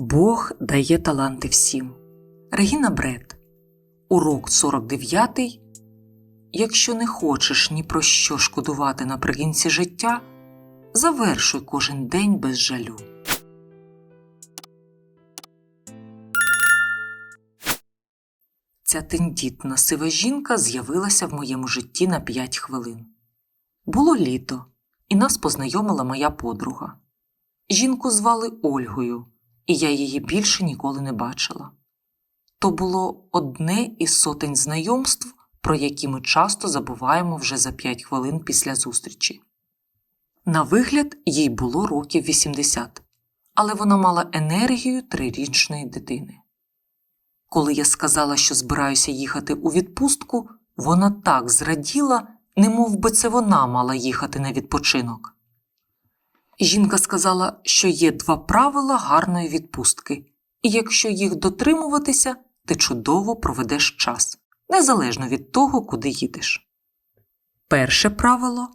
Бог дає таланти всім. Регіна Бред. Урок 49. Якщо не хочеш ні про що шкодувати наприкінці життя, завершуй кожен день без жалю. Ця тендітна сива жінка з'явилася в моєму житті на 5 хвилин. Було літо, і нас познайомила моя подруга. Жінку звали Ольгою, і я її більше ніколи не бачила. То було одне із сотень знайомств, про які ми часто забуваємо вже за 5 хвилин після зустрічі. На вигляд, їй було років 80, але вона мала енергію трирічної дитини. Коли я сказала, що збираюся їхати у відпустку, вона так зраділа, немов би це вона мала їхати на відпочинок. Жінка сказала, що є два правила гарної відпустки, і якщо їх дотримуватися, ти чудово проведеш час, незалежно від того, куди їдеш. Перше правило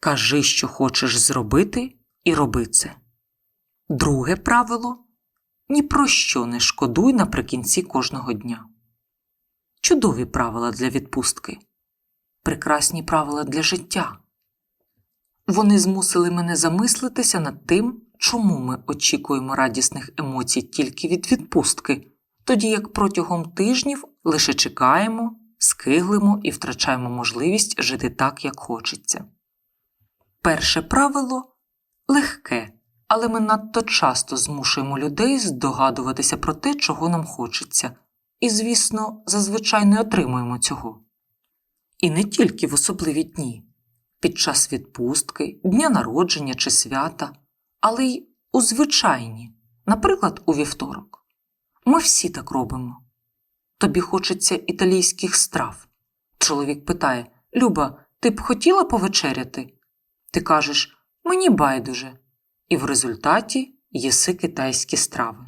кажи, що хочеш зробити, і роби це. Друге правило ні про що не шкодуй наприкінці кожного дня. Чудові правила для відпустки, прекрасні правила для життя. Вони змусили мене замислитися над тим, чому ми очікуємо радісних емоцій тільки від відпустки, тоді як протягом тижнів лише чекаємо, скиглимо і втрачаємо можливість жити так, як хочеться. Перше правило легке, але ми надто часто змушуємо людей здогадуватися про те, чого нам хочеться, і, звісно, зазвичай не отримуємо цього. І не тільки в особливі дні під час відпустки, дня народження чи свята, але й у звичайні, наприклад, у вівторок. Ми всі так робимо. Тобі хочеться італійських страв. Чоловік питає Люба, ти б хотіла повечеряти? Ти кажеш Мені байдуже. І в результаті їси китайські страви.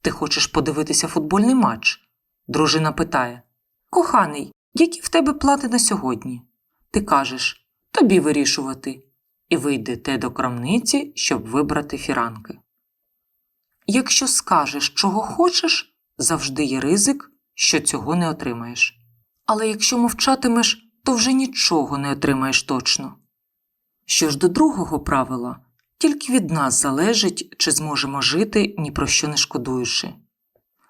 Ти хочеш подивитися футбольний матч? Дружина питає Коханий, які в тебе плати на сьогодні? Ти кажеш тобі вирішувати, і ви йдете до крамниці, щоб вибрати фіранки. Якщо скажеш, чого хочеш, завжди є ризик, що цього не отримаєш. Але якщо мовчатимеш, то вже нічого не отримаєш точно. Що ж до другого правила, тільки від нас залежить, чи зможемо жити, ні про що не шкодуючи.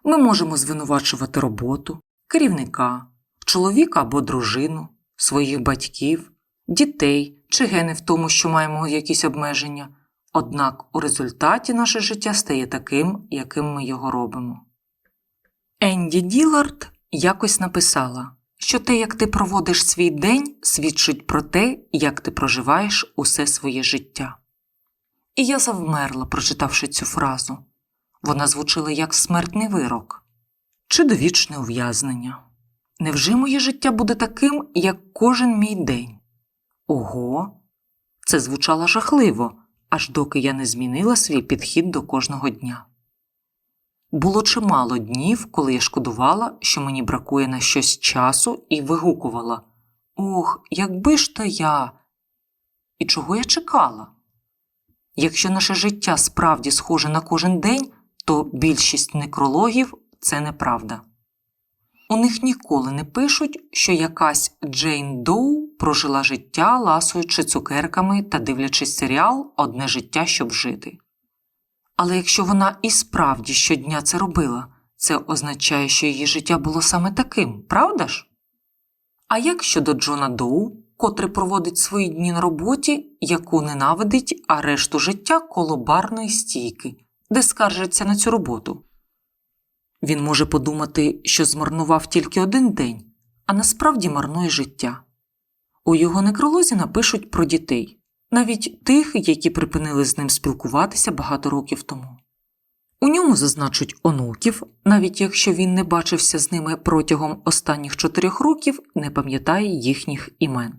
Ми можемо звинувачувати роботу, керівника, чоловіка або дружину, своїх батьків, дітей чи гени в тому, що маємо якісь обмеження, однак у результаті наше життя стає таким, яким ми його робимо. Енді Ділард якось написала, що те, як ти проводиш свій день, свідчить про те, як ти проживаєш усе своє життя. І я завмерла, прочитавши цю фразу. Вона звучила як смертний вирок чи довічне ув'язнення. Невже моє життя буде таким, як кожен мій день? Ого, це звучало жахливо, аж доки я не змінила свій підхід до кожного дня. Було чимало днів, коли я шкодувала, що мені бракує на щось часу, і вигукувала Ох, якби ж то я. І чого я чекала? Якщо наше життя справді схоже на кожен день, то більшість некрологів це неправда. У них ніколи не пишуть, що якась Джейн Доу прожила життя, ласуючи цукерками та дивлячись серіал Одне життя, щоб жити. Але якщо вона і справді щодня це робила, це означає, що її життя було саме таким, правда ж? А як щодо Джона Доу, котрий проводить свої дні на роботі, яку ненавидить, а решту життя коло барної стійки, де скаржиться на цю роботу? Він може подумати, що змарнував тільки один день, а насправді марнує життя. У його некролозі напишуть про дітей, навіть тих, які припинили з ним спілкуватися багато років тому. У ньому зазначуть онуків, навіть якщо він не бачився з ними протягом останніх чотирьох років, не пам'ятає їхніх імен.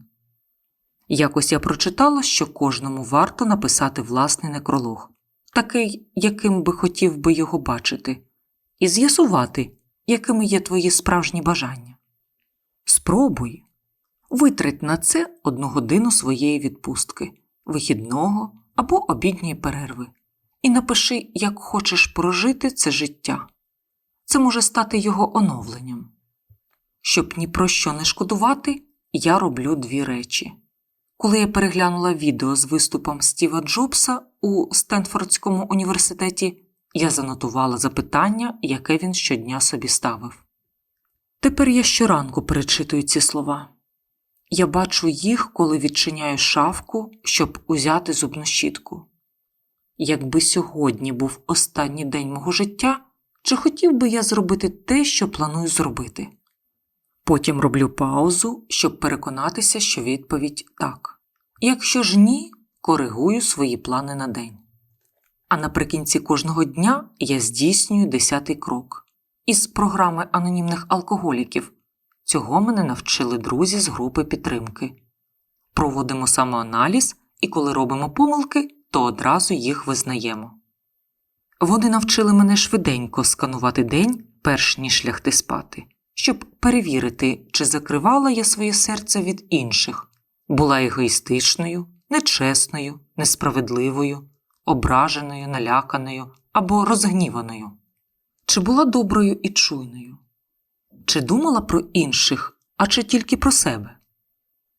Якось я прочитала, що кожному варто написати власний некролог, такий, яким би хотів би його бачити і з'ясувати, якими є твої справжні бажання. Спробуй витрать на це одну годину своєї відпустки, вихідного або обідньої перерви, і напиши, як хочеш прожити це життя. Це може стати його оновленням. Щоб ні про що не шкодувати, я роблю дві речі. Коли я переглянула відео з виступом Стіва Джобса у Стенфордському університеті, я занотувала запитання, яке він щодня собі ставив. Тепер я щоранку перечитую ці слова. Я бачу їх, коли відчиняю шафку, щоб узяти зубну щітку. Якби сьогодні був останній день мого життя, чи хотів би я зробити те, що планую зробити? Потім роблю паузу, щоб переконатися, що відповідь так. Якщо ж ні, коригую свої плани на день. А наприкінці кожного дня я здійснюю десятий крок. Із програми анонімних алкоголіків цього мене навчили друзі з групи підтримки. Проводимо самоаналіз, і коли робимо помилки, то одразу їх визнаємо. Вони навчили мене швиденько сканувати день, перш ніж лягти спати, щоб перевірити, чи закривала я своє серце від інших, була егоїстичною, нечесною, несправедливою, ображеною, наляканою або розгніваною, чи була доброю і чуйною, чи думала про інших, а чи тільки про себе,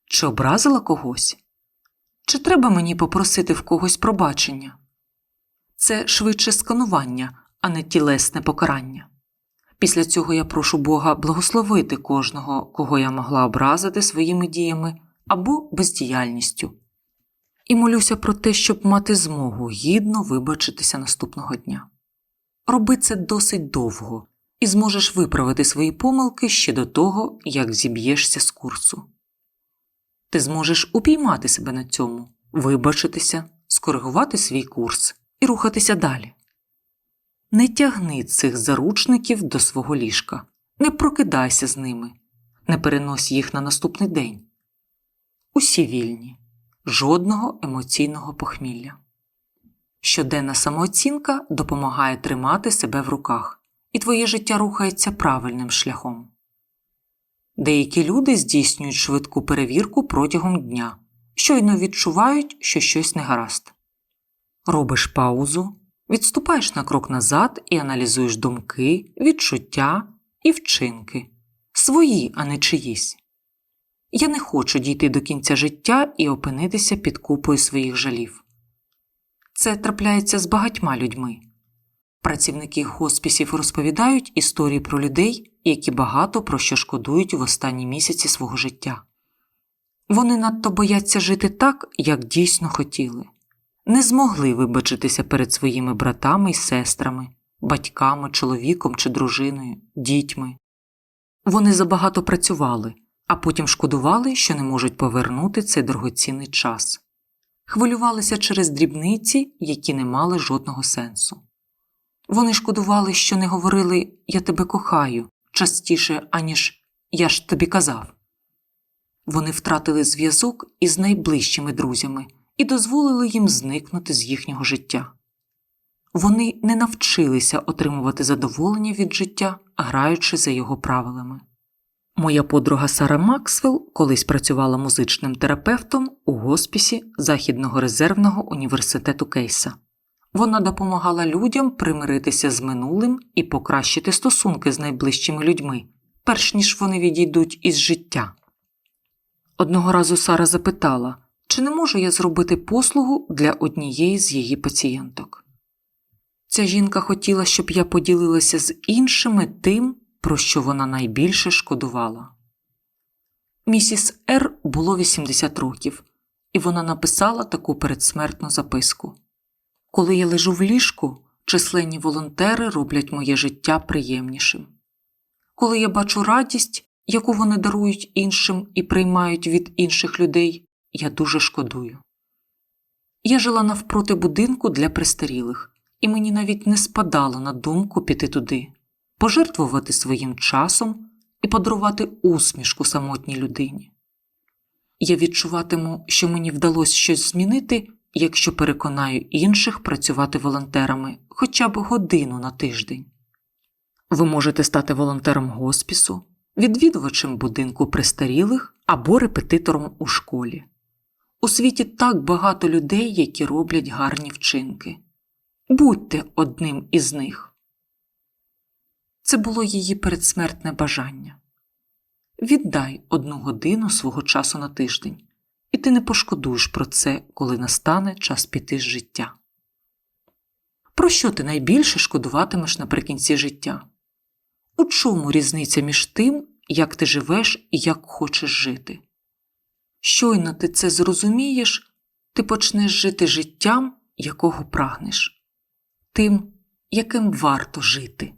чи образила когось, чи треба мені попросити в когось пробачення. Це швидше сканування, а не тілесне покарання. Після цього я прошу Бога благословити кожного, кого я могла образити своїми діями або бездіяльністю, і молюся про те, щоб мати змогу гідно вибачитися наступного дня. Роби це досить довго, і зможеш виправити свої помилки ще до того, як зіб'єшся з курсу. Ти зможеш упіймати себе на цьому, вибачитися, скоригувати свій курс і рухатися далі. Не тягни цих заручників до свого ліжка, не прокидайся з ними, не перенось їх на наступний день. Усі вільні, жодного емоційного похмілля. Щоденна самооцінка допомагає тримати себе в руках, і твоє життя рухається правильним шляхом. Деякі люди здійснюють швидку перевірку протягом дня, щойно відчувають, що щось не гаразд. Робиш паузу, відступаєш на крок назад і аналізуєш думки, відчуття і вчинки свої, а не чиїсь. Я не хочу дійти до кінця життя і опинитися під купою своїх жалів. Це трапляється з багатьма людьми. Працівники хоспісів розповідають історії про людей, які багато про що шкодують в останні місяці свого життя. Вони надто бояться жити так, як дійсно хотіли, не змогли вибачитися перед своїми братами й сестрами, батьками, чоловіком чи дружиною, дітьми. Вони забагато працювали, а потім шкодували, що не можуть повернути цей дорогоцінний час, хвилювалися через дрібниці, які не мали жодного сенсу. Вони шкодували, що не говорили Я тебе кохаю частіше, аніж Я ж тобі казав. Вони втратили зв'язок із найближчими друзями і дозволили їм зникнути з їхнього життя. Вони не навчилися отримувати задоволення від життя, граючи за його правилами. Моя подруга Сара Максвелл колись працювала музичним терапевтом у госпісі Західного резервного університету Кейса. Вона допомагала людям примиритися з минулим і покращити стосунки з найближчими людьми, перш ніж вони відійдуть із життя. Одного разу Сара запитала, чи не можу я зробити послугу для однієї з її пацієнток. Ця жінка хотіла, щоб я поділилася з іншими тим, про що вона найбільше шкодувала. Місіс Р було 80 років, і вона написала таку передсмертну записку. Коли я лежу в ліжку, численні волонтери роблять моє життя приємнішим. Коли я бачу радість, яку вони дарують іншим і приймають від інших людей, я дуже шкодую. Я жила навпроти будинку для престарілих, і мені навіть не спадало на думку піти туди, пожертвувати своїм часом і подарувати усмішку самотній людині. Я відчуватиму, що мені вдалося щось змінити, якщо переконаю інших працювати волонтерами хоча б годину на тиждень. Ви можете стати волонтером госпісу, відвідувачем будинку престарілих або репетитором у школі. У світі так багато людей, які роблять гарні вчинки. Будьте одним із них. Це було її передсмертне бажання. Віддай одну годину свого часу на тиждень, ти не пошкодуєш про це, коли настане час піти з життя. Про що ти найбільше шкодуватимеш наприкінці життя? У чому різниця між тим, як ти живеш і як хочеш жити? Щойно ти це зрозумієш, ти почнеш жити життям, якого прагнеш, тим, яким варто жити.